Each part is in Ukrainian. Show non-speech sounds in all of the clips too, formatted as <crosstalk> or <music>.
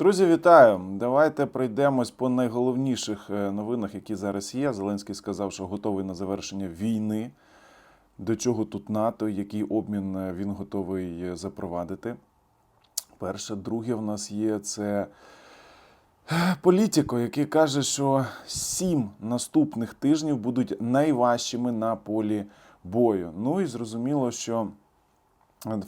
Друзі, вітаю! Давайте пройдемось по найголовніших е, новинах, які зараз є. Зеленський сказав, що готовий на завершення війни. До чого тут НАТО, який обмін е, він готовий е, запровадити. Перше, друге, в нас є це політико, який каже, що сім наступних тижнів будуть найважчими на полі бою. Ну і зрозуміло, що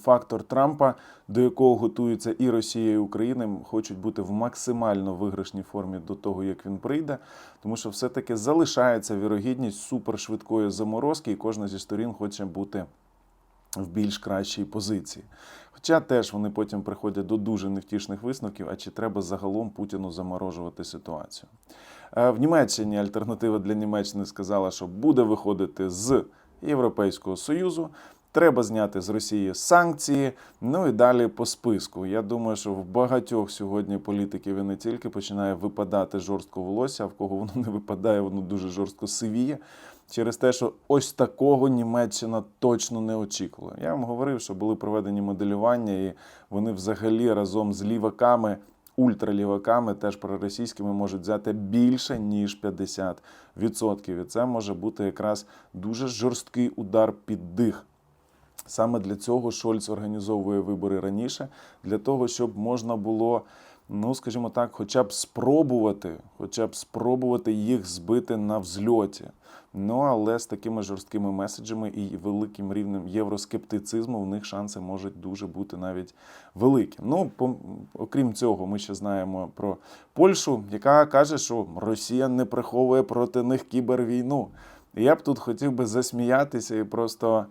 фактор Трампа, до якого готуються і Росія, і Україна, хочуть бути в максимально виграшній формі до того, як він прийде, тому що все-таки залишається вірогідність супершвидкої заморозки, і кожна зі сторін хоче бути в більш кращій позиції. Хоча теж вони потім приходять до дуже невтішних висновків, а чи треба загалом Путіну заморожувати ситуацію. Е, В Німеччині альтернатива для Німеччини сказала, що буде виходити з Європейського Союзу. Треба зняти з Росії санкції, ну і далі по списку. Я думаю, що в багатьох сьогодні політиків і не тільки починає випадати жорстко волосся, а в кого воно не випадає, воно дуже жорстко сивіє. Через те, що ось такого Німеччина точно не очікувала. Я вам говорив, що були проведені моделювання, і вони взагалі разом з ліваками, ультраліваками, теж проросійськими, можуть взяти більше ніж 50%. І це може бути якраз дуже жорсткий удар під дих. Саме для цього Шольц організовує вибори раніше, для того, щоб можна було, ну скажімо так, хоча б спробувати, хоча б спробувати їх збити на взльоті. Ну але з такими жорсткими меседжами і великим рівнем євроскептицизму в них шанси можуть дуже бути навіть великі. Ну, по- окрім цього, ми ще знаємо про Польщу, яка каже, що Росія не приховує проти них кібервійну. Я б тут хотів би засміятися і просто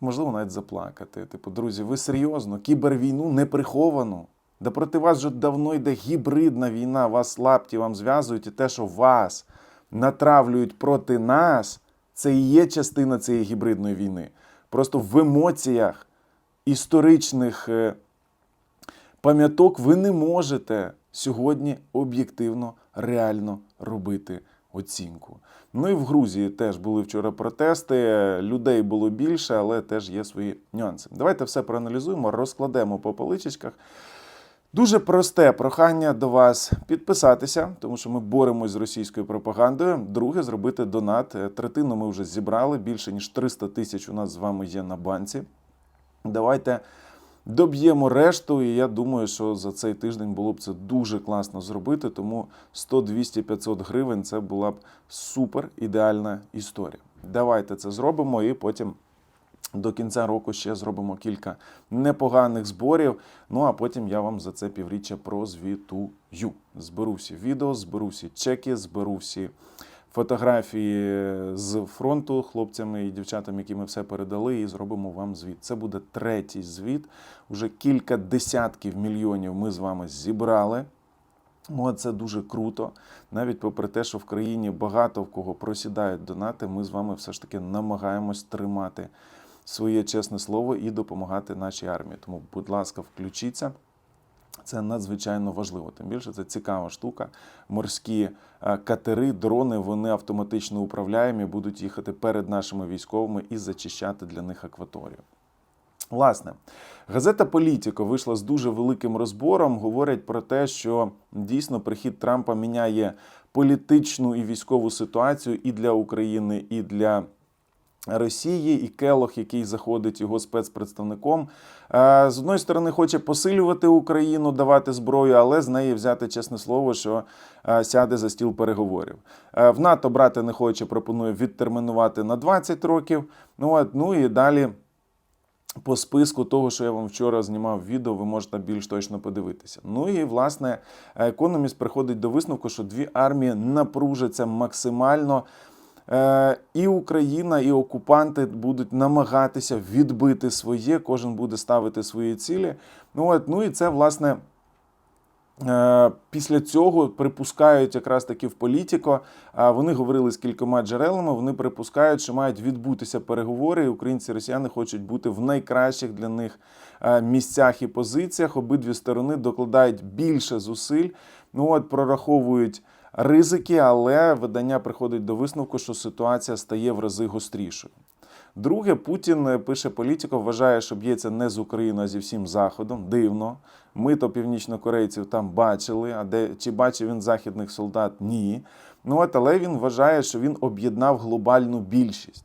можливо, навіть заплакати. Типу, друзі, ви серйозно, кібервійну не приховану. Да проти вас вже давно йде гібридна війна, вас лапті вам зв'язують, і те, що вас натравлюють проти нас, це і є частина цієї гібридної війни. Просто в емоціях історичних е, пам'яток ви не можете сьогодні об'єктивно, реально робити оцінку. Ну і в Грузії теж були вчора протести. Людей було більше, але теж є свої нюанси. Давайте все проаналізуємо, розкладемо по поличечках. Дуже просте прохання до вас підписатися, тому що ми боремось з російською пропагандою. Друге, зробити донат. Е, Третину ми вже зібрали. Більше ніж 300 тисяч у нас з вами є на банці. Давайте доб'ємо решту, і я думаю, що за цей тиждень було б це дуже класно зробити. Тому 100, 200, 500 гривень це була б супер ідеальна історія. Давайте це зробимо і потім. До кінця року ще зробимо кілька непоганих зборів. Ну а потім я вам за це півріччя прозвітую. Зберу всі відео, зберу всі чеки, зберу всі фотографії з фронту хлопцями і дівчатами, які ми все передали, і зробимо вам звіт. Це буде третій звіт. Уже кілька десятків мільйонів ми з вами зібрали. Ну, а це дуже круто. Навіть попри те, що в країні багато в кого просідають донати, ми з вами все ж таки намагаємось тримати своє чесне слово і допомагати нашій армії. Тому, будь ласка, включіться. Це надзвичайно важливо. Тим більше це цікава штука. Морські е, катери, дрони, вони автоматично управляємі, будуть їхати перед нашими військовими і зачищати для них акваторію. Власне, газета Політіко вийшла з дуже великим розбором. Говорять про те, що дійсно прихід Трампа міняє політичну і військову ситуацію і для України, і для Росії, і Келох, який заходить його спецпредставником. Е, З одної сторони, хоче посилювати Україну, давати зброю, але з неї взяти чесне слово, що е, сяде за стіл переговорів. Е, В НАТО брати не хоче, пропонує відтермінувати на 20 років. Ну, от, ну і далі по списку того, що я вам вчора знімав відео, ви можете більш точно подивитися. Ну і власне економіст приходить до висновку, що дві армії напружаться максимально. Е, І Україна, і окупанти будуть намагатися відбити своє, кожен буде ставити свої цілі. Ну, от, ну і це власне. Е, Після цього припускають якраз таки в політико. Вони говорили з кількома джерелами. Вони припускають, що мають відбутися переговори. і Українці і росіяни хочуть бути в найкращих для них е, місцях і позиціях. Обидві сторони докладають більше зусиль. Ну от прораховують ризики, але видання приходить до висновку, що ситуація стає в рази гострішою. Друге, Путін е, пише політико, вважає, що б'ється не з Україною, а зі всім Заходом. Дивно. Ми то північнокорейців там бачили, а де чи бачив він західних солдат? Ні. Ну от, але він вважає, що він об'єднав глобальну більшість.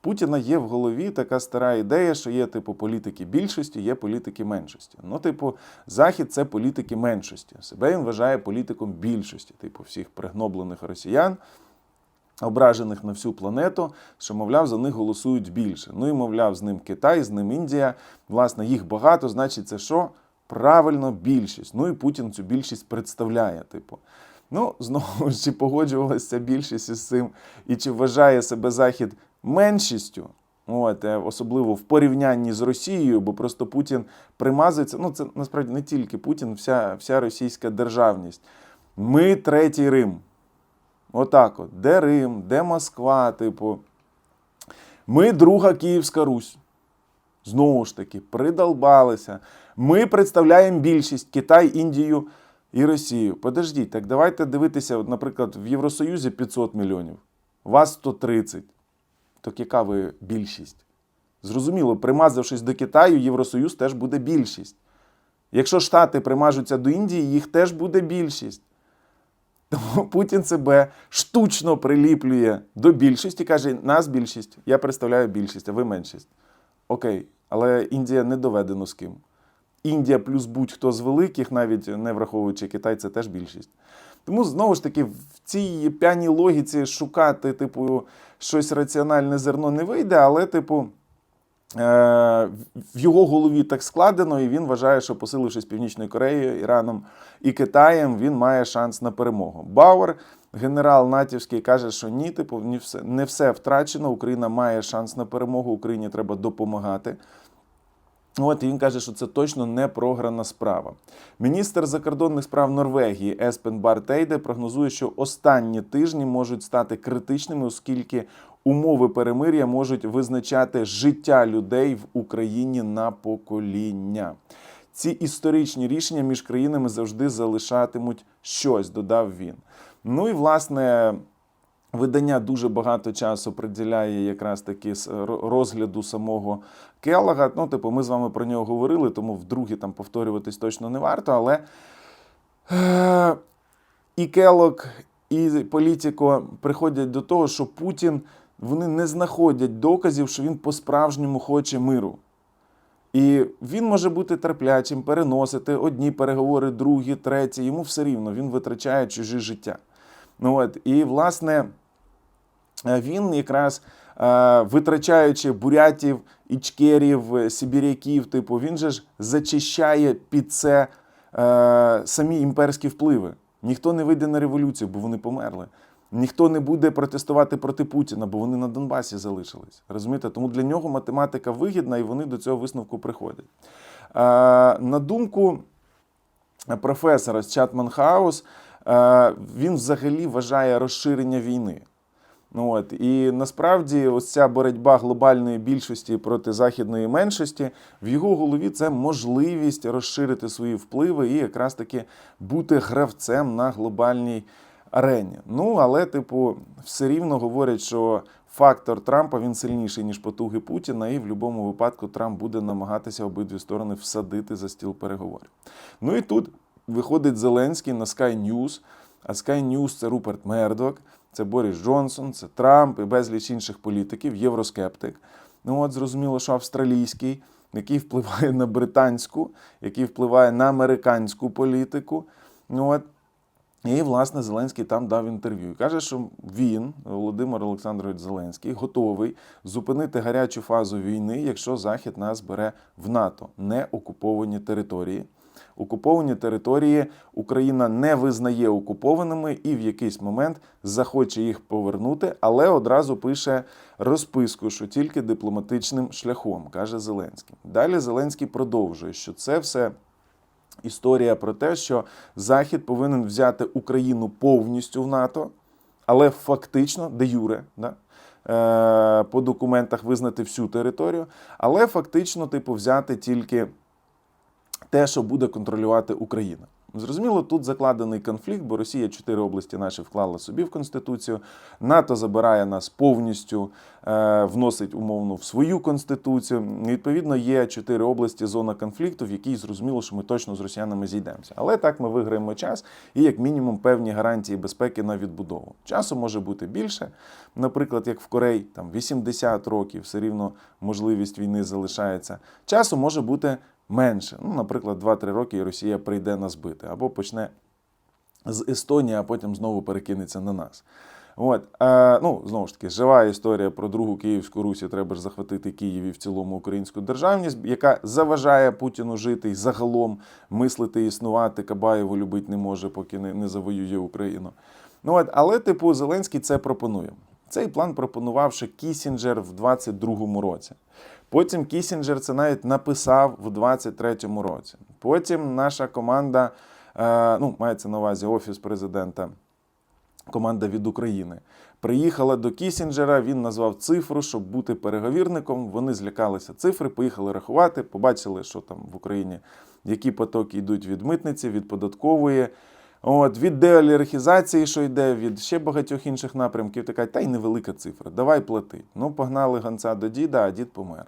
Путіна є в голові така стара ідея, що є типу політики більшості, є політики меншості. Ну, типу, Захід це політики меншості. Себе він вважає політиком більшості, типу всіх пригноблених росіян ображених на всю планету, що, мовляв, за них голосують більше. Ну і, мовляв, з ним Китай, з ним Індія. Власне, їх багато, значить, це що? Правильно, більшість. Ну і Путін цю більшість представляє, типу. Ну, знову ж чи погоджувалася більшість із цим, і чи вважає себе Захід меншістю, От, е, особливо в порівнянні з Росією, бо просто Путін примазується. Ну, це насправді не тільки Путін, вся, вся російська державність. Ми третій Рим. Отак от. Де Рим, де Москва, типу. Ми друга Київська Русь. Знову ж таки, придолбалися. Ми представляємо більшість Китай, Індію і Росію. Подождіть, так давайте дивитися, наприклад, в Євросоюзі 500 мільйонів, вас 130. Так яка більшість? Зрозуміло, примазавшись до Китаю, Євросоюз теж буде більшість. Якщо Штати примажуться до Індії, їх теж буде більшість. <laughs> Тому Путін себе штучно приліплює до більшості, каже, нас більшість, я представляю більшість, а ви меншість. Окей, але Індія не доведено з ким. Індія плюс будь-хто з великих, навіть не враховуючи Китай, це теж більшість. Тому знову ж таки, в цій п'яній логіці шукати, типу, щось раціональне зерно не вийде, але, типу, е, в його голові так складено, і він вважає, що посилившись Північною Кореєю, Іраном і Китаєм, він має шанс на перемогу. Бауер, генерал натівський, каже, що ні, типу, не все, не все втрачено. Україна має шанс на перемогу, Україні треба допомагати. От і він каже, що це точно не програна справа. Міністр закордонних справ Норвегії Еспен Бартейде прогнозує, що останні тижні можуть стати критичними, оскільки умови перемир'я можуть визначати життя людей в Україні на покоління. Ці історичні рішення між країнами завжди залишатимуть щось, додав він. Ну і власне. Видання дуже багато часу приділяє якраз таки розгляду самого Келлога. Ну, типу, ми з вами про нього говорили, тому вдруге там повторюватись точно не варто. Але е, і Келлог, і Політіко приходять до того, що Путін вони не знаходять доказів, що він по-справжньому хоче миру. І він може бути терплячим, переносити одні переговори, другі, треті. Йому все рівно, він витрачає чужі життя. Ну от, і власне е, він якраз витрачаючи бурятів, ічкерів, е, сибіряків, типу, він же ж зачищає під це е, самі імперські впливи. Ніхто не вийде на революцію, бо вони померли. Ніхто не буде протестувати проти Путіна, бо вони на Донбасі залишились. Розумієте? Тому для нього математика вигідна, і вони до цього висновку приходять. Е, на думку професора з Чатман Хаус, е, він взагалі вважає розширення війни. Ну, от. І насправді ось ця боротьба глобальної більшості проти західної меншості в його голові це можливість розширити свої впливи і якраз таки бути гравцем на глобальній арені. Ну, але, типу, все рівно говорять, що фактор Трампа він сильніший, ніж потуги Путіна, і в будь-якому випадку Трамп буде намагатися обидві сторони всадити за стіл переговорів. Ну і тут виходить Зеленський на Sky News, а Sky News – це Руперт Мердок, це Борис Джонсон, це Трамп і безліч інших політиків, євроскептик. Ну от зрозуміло, що австралійський, який впливає на британську, який впливає на американську політику. Ну от і, власне, Зеленський там дав інтерв'ю. Каже, що він, Володимир Олександрович Зеленський, готовий зупинити гарячу фазу війни, якщо Захід нас бере в НАТО, не окуповані території. Окуповані території Україна не визнає окупованими і в якийсь момент захоче їх повернути, але одразу пише розписку, що тільки дипломатичним шляхом, каже Зеленський. Далі Зеленський продовжує, що це все історія про те, що Захід повинен взяти Україну повністю в НАТО, але фактично, де юре, да? е, по документах визнати всю територію, але фактично, типу, взяти тільки те, що буде контролювати Україна. Зрозуміло, тут закладений конфлікт, бо Росія чотири області наші вклала собі в конституцію. НАТО забирає нас повністю, е, вносить умовно в свою конституцію. Відповідно, є чотири області зона конфлікту, в якій зрозуміло, що ми точно з росіянами зійдемося. Але так ми виграємо час і як мінімум певні гарантії безпеки на відбудову. Часу може бути більше. Наприклад, як в Кореї, там 80 років, все рівно можливість війни залишається. Часу може бути менше. Ну, наприклад, 2-3 роки і Росія прийде нас бити або почне з Естонії, а потім знову перекинеться на нас. От, е, ну, знову ж таки, жива історія про другу Київську Русь, і треба ж захватити Київ і в цілому українську державність, яка заважає Путіну жити і загалом мислити, існувати. Кабаєву любити не може, поки не, не завоює Україну. Ну, от, але, типу, Зеленський це пропонує. Цей план пропонував ще Кісінджер в 22-му році. Потім Кісінджер це навіть написав в 23-му році. Потім наша команда, е, ну, мається на увазі Офіс президента, команда від України. Приїхала до Кісінджера, він назвав цифру, щоб бути переговірником. Вони злякалися цифри, поїхали рахувати, побачили, що там в Україні, які потоки йдуть від митниці, від податкової. От, від деолігархізації, що йде, від ще багатьох інших напрямків, така, та й невелика цифра. Давай плати. Ну, погнали гонця до діда, а дід помер.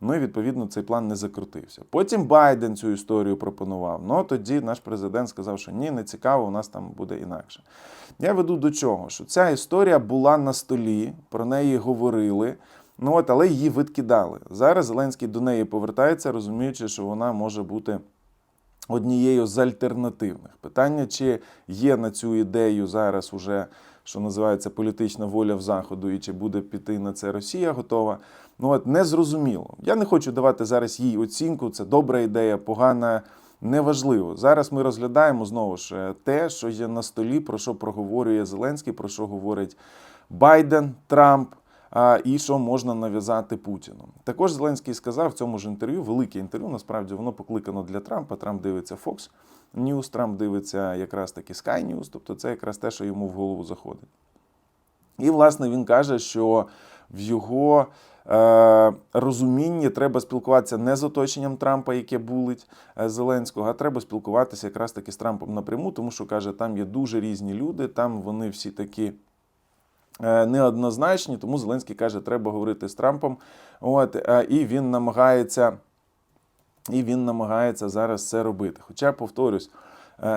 Ну і відповідно цей план не закрутився. Потім Байден цю історію пропонував. Ну тоді наш президент сказав, що ні, не цікаво, у нас там буде інакше. Я веду до чого? Що ця історія була на столі, про неї говорили. Ну от, але її відкидали. Зараз Зеленський до неї повертається, розуміючи, що вона може бути однією з альтернативних. Питання, чи є на цю ідею зараз уже, що називається політична воля в заходу, і чи буде піти на це Росія готова. Ну от не зрозуміло. Я не хочу давати зараз їй оцінку. Це добра ідея, погана. Неважливо. Зараз ми розглядаємо знову ж е, те, що є на столі, про що проговорює Зеленський, про що говорить Байден, Трамп і що можна нав'язати Путіну. Також Зеленський сказав в цьому ж інтерв'ю, велике інтерв'ю, насправді воно покликано для Трампа. Трамп дивиться Fox News, Трамп дивиться якраз таки Sky News, тобто це якраз те, що йому в голову заходить. І, власне, він каже, що в його е, розумінні треба спілкуватися не з оточенням Трампа, яке булить е, Зеленського, а треба спілкуватися якраз таки з Трампом напряму, тому що каже, там є дуже різні люди, там вони всі такі. е, Неоднозначні, тому Зеленський каже, треба говорити з Трампом. От, е, і він намагається, і він намагається зараз це робити. Хоча, повторюсь,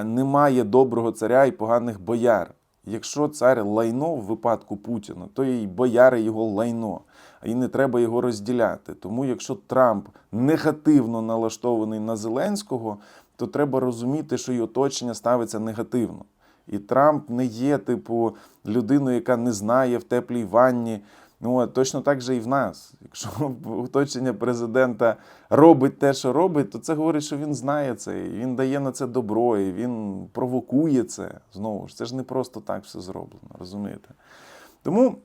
немає доброго царя і поганих бояр. Якщо цар лайно в випадку Путіна, то і бояри його лайно, і не треба його розділяти. Тому, якщо Трамп негативно налаштований на Зеленського, то треба розуміти, що й оточення ставиться негативно. І Трамп не є, типу, людиною, яка не знає в теплій ванні. Ну, точно так же і в нас. Якщо <laughs> оточення президента робить те, що робить, то це говорить, що він знає це, і він дає на це добро, і він провокує це. Знову ж, це ж не просто так все зроблено, розумієте? Тому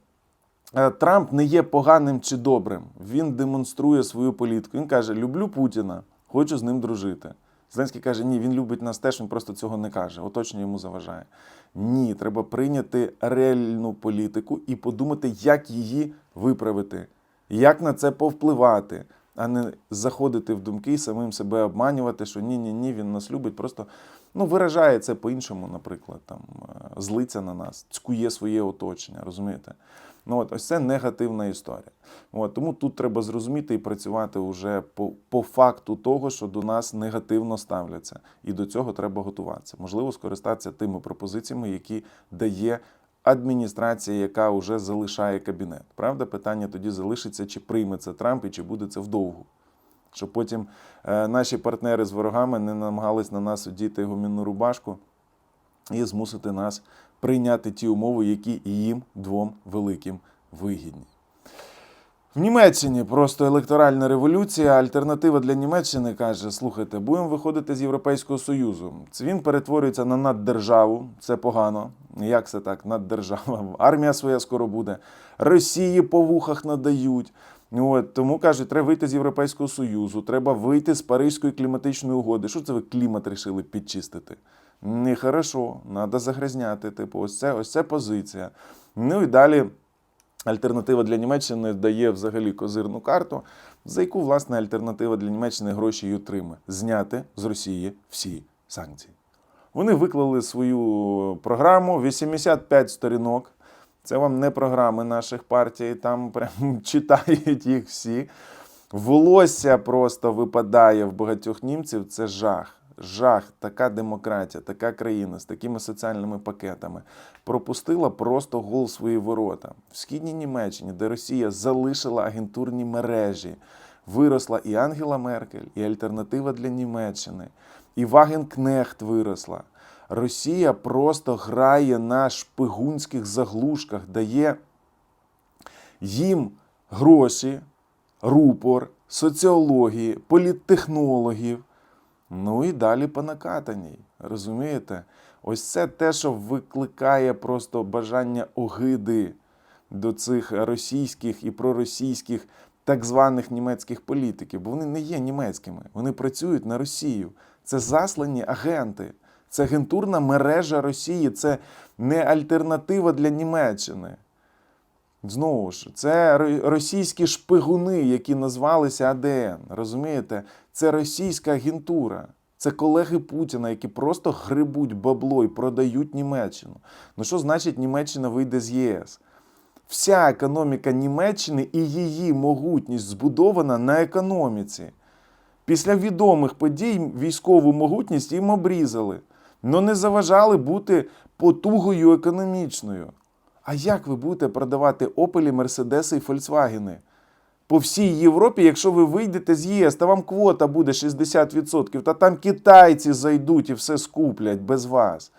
е, Трамп не є поганим чи добрим. Він демонструє свою політику. Він каже: люблю Путіна, хочу з ним дружити. Зеленський каже, ні, він любить нас теж, він просто цього не каже. Оточення йому заважає. Ні, треба прийняти реальну політику і подумати, як її виправити, як на це повпливати, а не заходити в думки і самим себе обманювати, що ні, ні, ні, він нас любить. Просто ну, виражає це по-іншому, наприклад, там е, злиться на нас, цькує своє оточення, розумієте? Ну, от, ось це негативна історія. От, тому тут треба зрозуміти і працювати вже по, по факту того, що до нас негативно ставляться. І до цього треба готуватися. Можливо, скористатися тими пропозиціями, які дає адміністрація, яка вже залишає кабінет. Правда, питання тоді залишиться, чи прийме це Трамп і чи буде це вдовгу. Щоб потім е, наші партнери з ворогами не намагались на нас одіти гумінну рубашку і змусити нас прийняти ті умови, які їм двом великим вигідні. В Німеччині просто електоральна революція. Альтернатива для Німеччини каже: слухайте, будемо виходити з Європейського Союзу. Він перетворюється на наддержаву. Це погано. Як це так? Наддержава? Армія своя скоро буде. Росії по вухах надають. От, тому кажуть, треба вийти з Європейського Союзу, треба вийти з Паризької кліматичної угоди. Що це ви клімат рішили підчистити? Нехорошо, треба загрязняти. Типу, ось це, ось це позиція. Ну і далі. Альтернатива для Німеччини дає взагалі козирну карту, за яку власне альтернатива для Німеччини гроші й отримає зняти з Росії всі санкції. Вони виклали свою програму 85 сторінок. Це вам не програми наших партій, там прям <laughs> читають їх всі. Волосся просто випадає в багатьох німців. Це жах. Жах, така демократія, така країна з такими соціальними пакетами пропустила просто гол свої ворота. В східній Німеччині, де Росія залишила агентурні мережі, виросла і Ангела Меркель, і альтернатива для Німеччини, і Вагенкнехт виросла. Росія просто грає на шпигунських заглушках, дає їм гроші, рупор, соціології, політтехнологів. Ну і далі по накатаній. Розумієте? Ось це те, що викликає просто бажання огиди до цих російських і проросійських так званих німецьких політиків, бо вони не є німецькими, вони працюють на Росію. Це заслані агенти, це агентурна мережа Росії, це не альтернатива для Німеччини. Знову ж, це російські шпигуни, які назвалися АДН. Розумієте? Це російська агентура. Це колеги Путіна, які просто грибуть бабло і продають Німеччину. Ну що значить Німеччина вийде з ЄС? Вся економіка Німеччини і її могутність збудована на економіці. Після відомих подій військову могутність їм обрізали, але не заважали бути потугою економічною. А як ви будете продавати Опелі, Мерседеси і Фольксвагени? По всій Європі, якщо ви вийдете з ЄС, та вам квота буде 60%, та там китайці зайдуть і все скуплять без вас.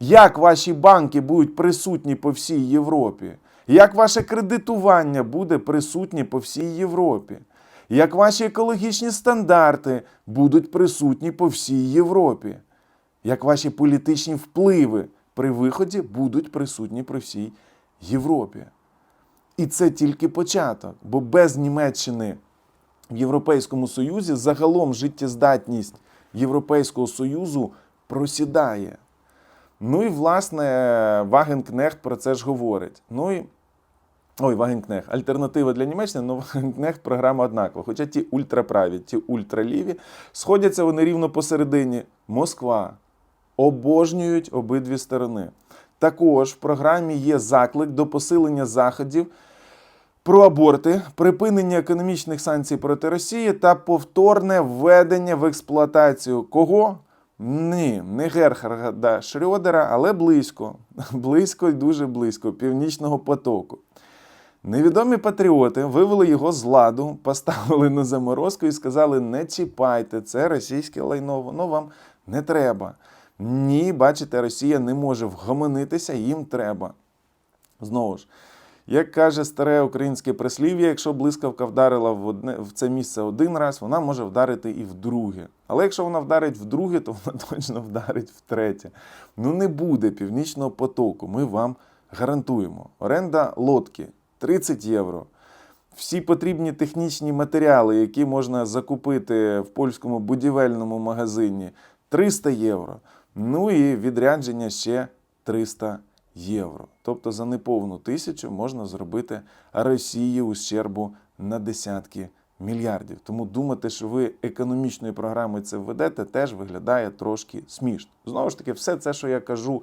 Як ваші банки будуть присутні по всій Європі? Як ваше кредитування буде присутнє по всій Європі? Як ваші екологічні стандарти будуть присутні по всій Європі? Як ваші політичні впливи при виході будуть присутні при всій Європі? І це тільки початок, бо без Німеччини в Європейському Союзі загалом життєздатність Європейського Союзу просідає. Ну і власне Вагенкнехт про це ж говорить. Ну і Ой, Вагенкнехт. Альтернатива для Німеччини, але <laughs> Вагенкнехт програма однакова. Хоча ті ультраправі, ті ультраліві, сходяться вони рівно посередині. Москва обожнюють обидві сторони. Також в програмі є заклик до посилення заходів про аборти, припинення економічних санкцій проти Росії та повторне введення в експлуатацію кого? Ні, не Герхарда Шрёдера, але близько. <laughs> Близько і дуже близько Північного потоку. Невідомі патріоти вивели його з ладу, поставили на заморозку і сказали: не чіпайте, це російське лайно, воно вам не треба. Ні, бачите, Росія не може вгомонитися, їм треба. Знову ж, як каже старе українське прислів'я, якщо блискавка вдарила в, одне, в це місце один раз, вона може вдарити і вдруге. Але якщо вона вдарить вдруге, то вона <laughs> точно вдарить втретє. Ну не буде північного потоку, ми вам гарантуємо. Оренда лодки 30 євро. Всі потрібні технічні матеріали, які можна закупити в польському будівельному магазині 300 євро. Ну і відрядження ще 300 євро. Тобто за неповну тисячу можна зробити Росії ущербу на десятки мільярдів. Тому думати, що ви економічною програмою це введете, теж виглядає трошки смішно. Знову ж таки, все це, що я кажу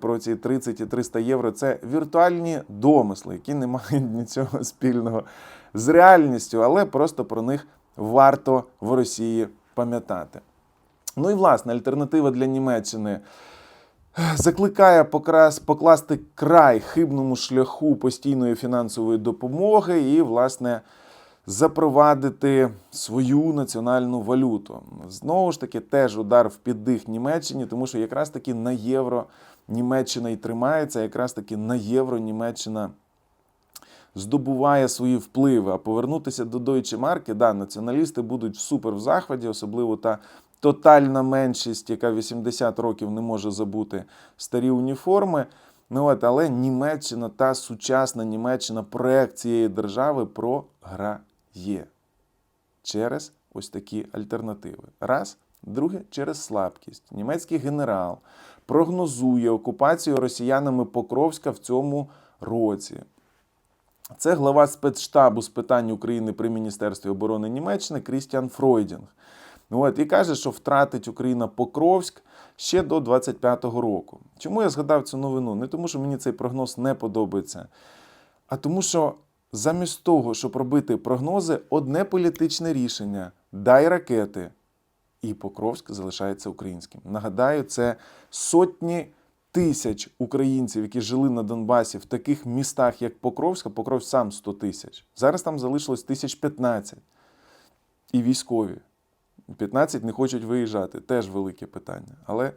про ці 30 і 300 євро, це віртуальні домисли, які не мають <laughs> нічого спільного з реальністю, але просто про них варто в Росії пам'ятати. Ну і власне альтернатива для Німеччини закликає покрас покласти край хибному шляху постійної фінансової допомоги і, власне, запровадити свою національну валюту. Знову ж таки, теж удар в піддих Німеччині, тому що якраз таки на євро Німеччина і тримається, якраз таки на євро Німеччина здобуває свої впливи. А повернутися до Deutsche Mark, да, націоналісти будуть супер в захваті, особливо та тотальна меншість, яка 80 років не може забути старі уніформи. Ну, от, але Німеччина та сучасна Німеччина, проект цієї держави програє через ось такі альтернативи. Раз. Друге, через слабкість. Німецький генерал прогнозує окупацію росіянами Покровська в цьому році. Це глава спецштабу з питань України при Міністерстві оборони Німеччини Крістіан Фройдінг. От, і каже, що втратить Україна Покровськ ще до 25-го року. Чому я згадав цю новину? Не тому, що мені цей прогноз не подобається, а тому, що замість того, щоб робити прогнози, одне політичне рішення дай ракети, і Покровськ залишається українським. Нагадаю, це сотні тисяч українців, які жили на Донбасі в таких містах, як Покровськ, а Покровськ сам 100 тисяч. Зараз там залишилось тисяч 15. І військові. 15 не хочуть виїжджати. Теж велике питання. Але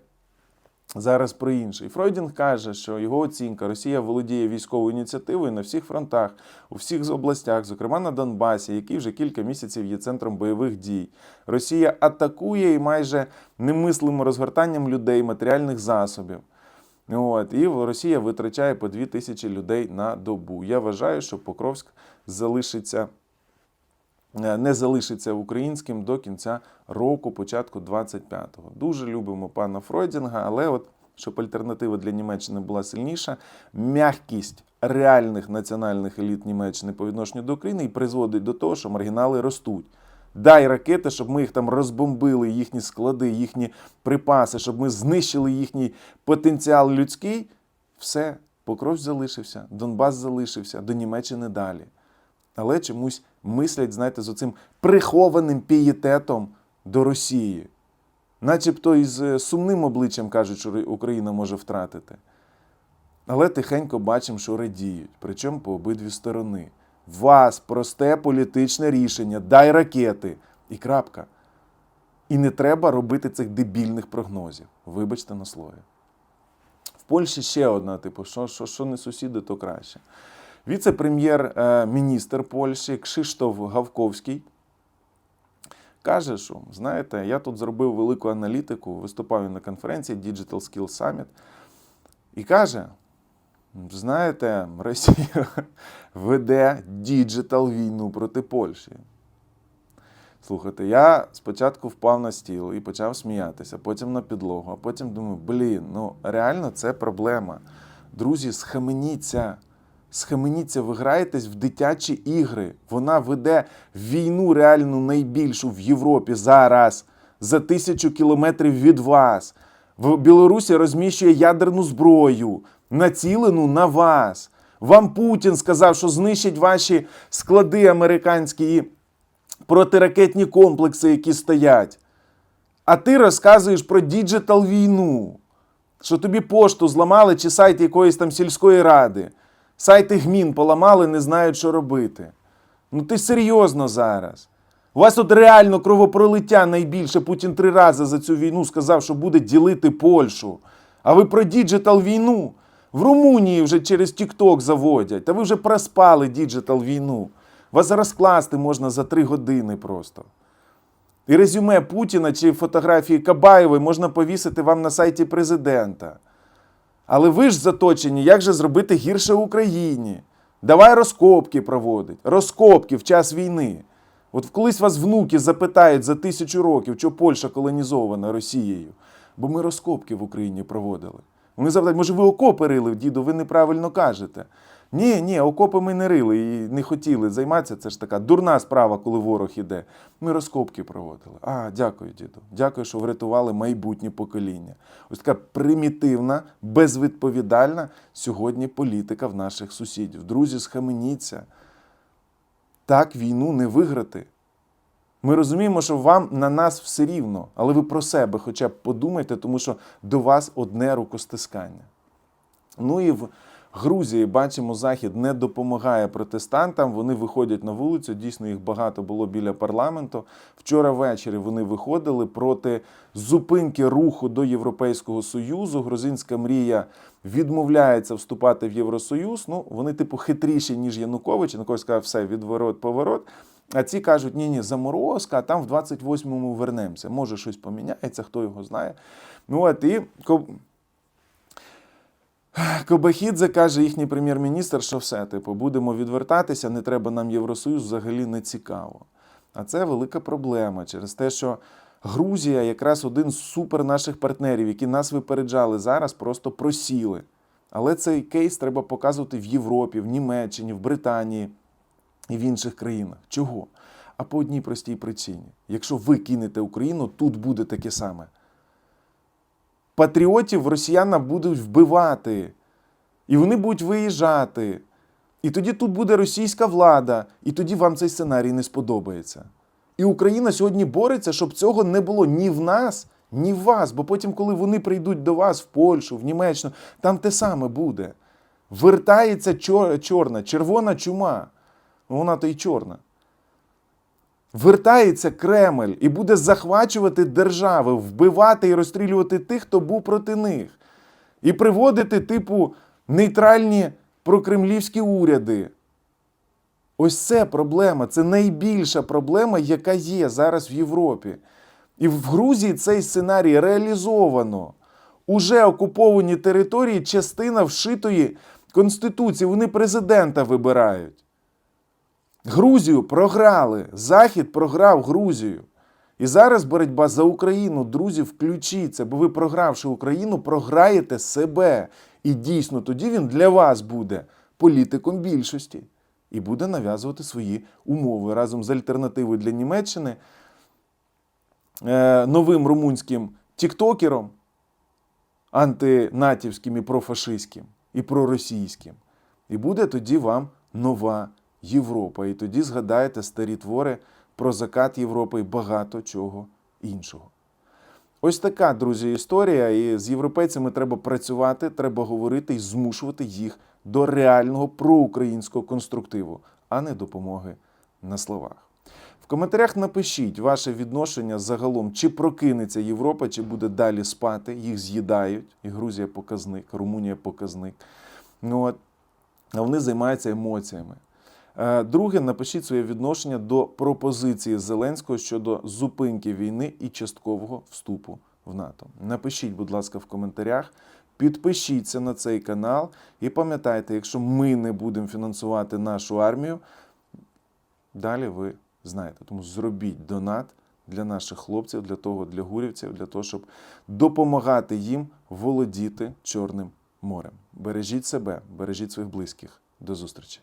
зараз про інше. І Фройдінг каже, що його оцінка Росія володіє військовою ініціативою на всіх фронтах, у всіх областях, зокрема на Донбасі, який вже кілька місяців є центром бойових дій. Росія атакує і майже немислимим розгортанням людей, матеріальних засобів. От, і Росія витрачає по 2 тисячі людей на добу. Я вважаю, що Покровськ залишиться не залишиться українським до кінця року, початку 25-го. Дуже любимо пана Фройдінга, але от щоб альтернатива для Німеччини була сильніша, м'якість реальних національних еліт Німеччини по відношенню до України і призводить до того, що маргінали ростуть. Дай ракети, щоб ми їх там розбомбили, їхні склади, їхні припаси, щоб ми знищили їхній потенціал людський. Все, Покров залишився, Донбас залишився, до Німеччини далі. Але чомусь мислять, знаєте, з оцим прихованим пієтетом до Росії. Начебто із е, сумним обличчям кажуть, що Україна може втратити. Але тихенько бачимо, що радіють, причому по обидві сторони. Вас просте політичне рішення, дай ракети і крапка. І не треба робити цих дебільних прогнозів. Вибачте на слові. В Польщі ще одна, типу, що, що, що не сусіди, то краще. Віце-прем'єр-міністр Польщі Кшиштоф Гавковський каже, що знаєте, я тут зробив велику аналітику, виступав на конференції Digital Skills Summit, і каже: знаєте, Росія <laughs> веде діджитал війну проти Польщі. Слухайте, я спочатку впав на стіл і почав сміятися, потім на підлогу, а потім думаю, блін, ну реально це проблема. Друзі, схаменіться. Схаменіться, ви граєтесь в дитячі ігри. Вона веде війну реальну найбільшу в Європі зараз за тисячу кілометрів від вас. В Білорусі розміщує ядерну зброю, націлену на вас. Вам Путін сказав, що знищить ваші склади американські і протиракетні комплекси, які стоять. А ти розказуєш про діджитал війну, що тобі пошту зламали чи сайт якоїсь там сільської ради. Сайти гмін поламали, не знають, що робити. Ну ти серйозно зараз. У вас тут реально кровопролиття найбільше. Путін три рази за цю війну сказав, що буде ділити Польщу. А ви про діджитал війну в Румунії вже через Тікток заводять. Та ви вже проспали діджитал війну. Вас розкласти можна за три години просто. І резюме Путіна чи фотографії Кабаєвої можна повісити вам на сайті президента. Але ви ж заточені, як же зробити гірше Україні? Давай розкопки проводить. Розкопки в час війни. От колись вас внуки запитають за тисячу років, що Польща колонізована Росією. Бо ми розкопки в Україні проводили. Вони запитають, може, ви окопи рили, діду, ви неправильно кажете. Ні, ні, окопи ми не рили і не хотіли займатися. Це ж така дурна справа, коли ворог іде. Ми розкопки проводили. А, дякую, діду. Дякую, що врятували майбутнє покоління. Ось така примітивна, безвідповідальна сьогодні політика в наших сусідів. Друзі, схаменіться. Так війну не виграти. Ми розуміємо, що вам на нас все рівно, але ви про себе хоча б подумайте, тому що до вас одне рукостискання. Ну і в Грузії бачимо, Захід не допомагає протестантам. Вони виходять на вулицю. Дійсно, їх багато було біля парламенту. Вчора ввечері вони виходили проти зупинки руху до Європейського Союзу. Грузинська мрія відмовляється вступати в Євросоюз. Ну, вони, типу, хитріші, ніж Янукович. Янукович сказав, все, відворот, поворот. А ці кажуть, ні, ні, заморозка, а там в 28-му вернемося. Може, щось поміняється, хто його знає. Ну, от і Кобахідзе каже їхній прем'єр-міністр, що все, типу, будемо відвертатися, не треба нам Євросоюз, взагалі не цікаво. А це велика проблема через те, що Грузія якраз один з супер наших партнерів, які нас випереджали зараз, просто просіли. Але цей кейс треба показувати в Європі, в Німеччині, в Британії і в інших країнах. Чого? А по одній простій причині: якщо ви кинете Україну, тут буде таке саме. Патріотів росіяна будуть вбивати, і вони будуть виїжджати. І тоді тут буде російська влада, і тоді вам цей сценарій не сподобається. І Україна сьогодні бореться, щоб цього не було ні в нас, ні в вас. Бо потім, коли вони прийдуть до вас в Польщу, в Німеччину, там те саме буде. Вертається чорна, червона чума. Вона то й чорна. Вертається Кремль і буде захвачувати держави, вбивати і розстрілювати тих, хто був проти них. І приводити, типу, нейтральні прокремлівські уряди. Ось це проблема. Це найбільша проблема, яка є зараз в Європі. І в Грузії цей сценарій реалізовано. Уже окуповані території, частина вшитої Конституції. Вони президента вибирають. Грузію програли. Захід програв Грузію. І зараз боротьба за Україну. Друзі, включіться, бо ви, програвши Україну, програєте себе. І дійсно тоді він для вас буде політиком більшості і буде нав'язувати свої умови разом з альтернативою для Німеччини, е, новим румунським тіктокером, антинатівським і профашистським, і проросійським. І буде тоді вам нова Європа. І тоді згадаєте старі твори про закат Європи і багато чого іншого. Ось така, друзі, історія. І з європейцями треба працювати, треба говорити і змушувати їх до реального проукраїнського конструктиву, а не допомоги на словах. В коментарях напишіть ваше відношення загалом, чи прокинеться Європа, чи буде далі спати. Їх з'їдають. І Грузія показник, Румунія показник. Ну, от, а вони займаються емоціями. Е, Друге, напишіть своє відношення до пропозиції Зеленського щодо зупинки війни і часткового вступу в НАТО. Напишіть, будь ласка, в коментарях. Підпишіться на цей канал і пам'ятайте, якщо ми не будемо фінансувати нашу армію, далі ви знаєте. Тому зробіть донат для наших хлопців, для того, для гурівців, для того, щоб допомагати їм володіти Чорним морем. Бережіть себе, бережіть своїх близьких. До зустрічі!